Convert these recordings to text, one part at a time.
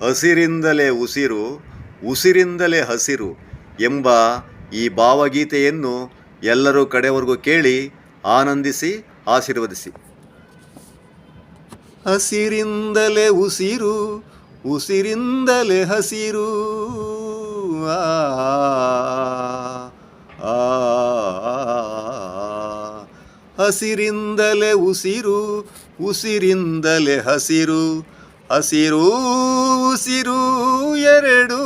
ಹಸಿರಿಂದಲೇ ಉಸಿರು ಉಸಿರಿಂದಲೇ ಹಸಿರು ಎಂಬ ಈ ಭಾವಗೀತೆಯನ್ನು ಎಲ್ಲರೂ ಕಡೆವರೆಗೂ ಕೇಳಿ ಆನಂದಿಸಿ ಆಶೀರ್ವದಿಸಿ ಹಸಿರಿಂದಲೇ ಉಸಿರು ಉಸಿರಿಂದಲೇ ಹಸಿರು ಆ, ಹಸಿರಿಂದಲೇ ಉಸಿರು ಉಸಿರಿಂದಲೇ ಹಸಿರು ಹಸಿರು ಉಸಿರು ಎರಡು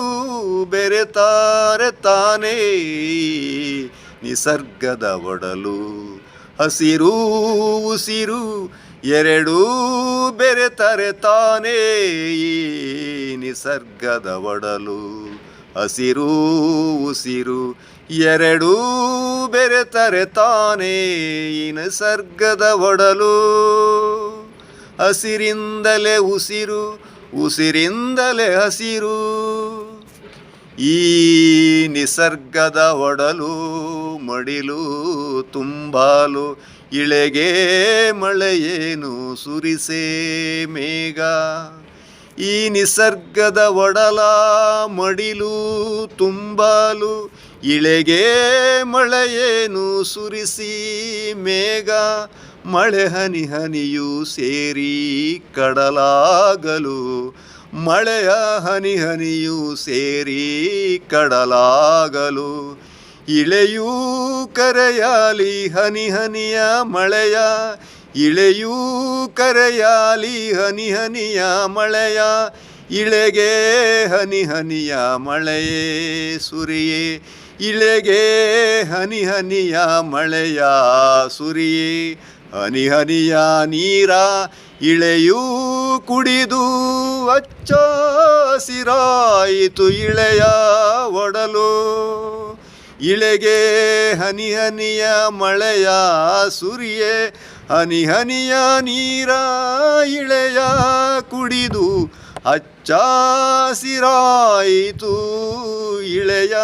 ಬೆರೆತಾರೆ ತಾನೇ. ನಿಸರ್ಗದ ಒಡಲು ಹಸಿರು ಉಸಿರು ಎರಡೂ ಬೆರೆತರೆ ತಾನೇ. ನಿಸರ್ಗದ ಒಡಲು ಹಸಿರು ಉಸಿರು ಎರಡೂ ಬೆರೆತರೆ ತಾನೇ. ನಿಸರ್ಗದ ಒಡಲು ಹಸಿರಿಂದಲೇ ಉಸಿರು, ಉಸಿರಿಂದಲೇ ಹಸಿರು. ಈ ನಿಸರ್ಗದ ಒಡಲು ಮಡಿಲು, ತುಂಬಾಲು ಇಳೆಗೆ ಮಳೆಯೇನು ಸುರಿಸೇ ಮೇಘ. ಈ ನಿಸರ್ಗದ ಒಡಲ ಮಡಿಲು, ತುಂಬಾಲು ಇಳೆಗೆ ಮಳೆಯೇನು ಸುರಿಸಿ ಮೇಘ. ಮಳೆ ಹನಿ ಹನಿಯು ಸೇರಿ ಕಡಲಾಗಲು. ಮಳೆಯ ಹನಿ ಹನಿಯು ಸೇರಿ ಕಡಲಾಗಲು. ಇಳೆಯೂ ಕರೆಯಾಲಿ ಹನಿ ಹನಿಯ ಮಳೆಯ. ಇಳೆಯೂ ಕರೆಯಾಲಿ ಹನಿ ಹನಿಯ ಮಳೆಯ. ಇಳೆಗೆ ಹನಿ ಹನಿಯ ಮಳೆಯೇ ಸುರಿಯೇ. ಇಳೆಗೆ ಹನಿ ಹನಿಯ ಮಳೆಯ ಸುರಿಯೇ. ಹನಿ ಹನಿಯ ನೀರ ಇಳೆಯೂ ಕುಡಿದು ಹಚ್ಚ ಸಿರಾಯಿತು ಇಳೆಯ ಒಡಲು. ಇಳೆಗೆ ಹನಿಹನಿಯ ಮಳೆಯ ಸುರಿಯೇ ಹನಿ ಹನಿಯ ನೀರ ಇಳೆಯ ಕುಡಿದು ಹಚ್ಚ ಸಿರಾಯಿತು ಇಳೆಯ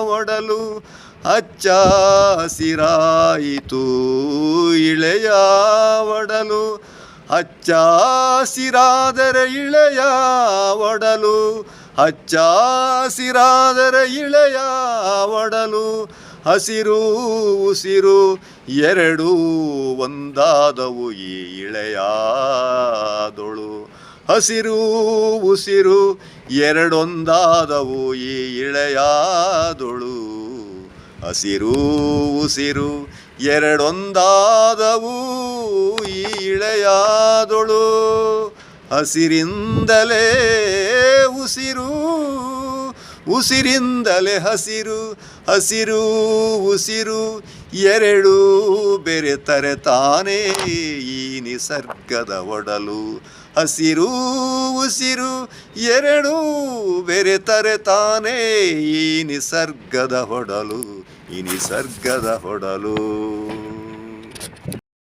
ಒಡಲು. ಹಚ್ಚ ಹಸಿರಾಯಿತು ಇಳೆಯ ಒಡಲು ಹಚ್ಚ ಹಸಿರಾದರೆ ಇಳೆಯ ಒಡಲು ಹಚ್ಚ ಹಸಿರಾದರೆ ಇಳೆಯ ಒಡಲು ಹಸಿರು ಉಸಿರು ಎರಡು ಒಂದಾದವು ಈ ಇಳೆಯಾದೊಳು. ಹಸಿರು ಉಸಿರು ಎರಡೊಂದಾದವು ಈ ಇಳೆಯಾದೊಳು. ಹಸಿರು ಉಸಿರು ಎರಡೊಂದಾದವು ಇಳೆಯಾದೊಳು ಹಸಿರಿಂದಲೇ ಉಸಿರು ಉಸಿರಿಂದಲೇ ಹಸಿರು ಹಸಿರು ಉಸಿರು, ಎರಡು ಬೆರೆತರೆ ತಾನೇ ಈ ನಿಸರ್ಗದ ಒಡಲು. ಹಸಿರು ಉಸಿರು, ಎರಡು ಬೆರೆತರೆ ತಾನೇ ಈ ನಿಸರ್ಗದ ಹೊಡಲು ಈ ನಿಸರ್ಗದ ಹೊಡಲು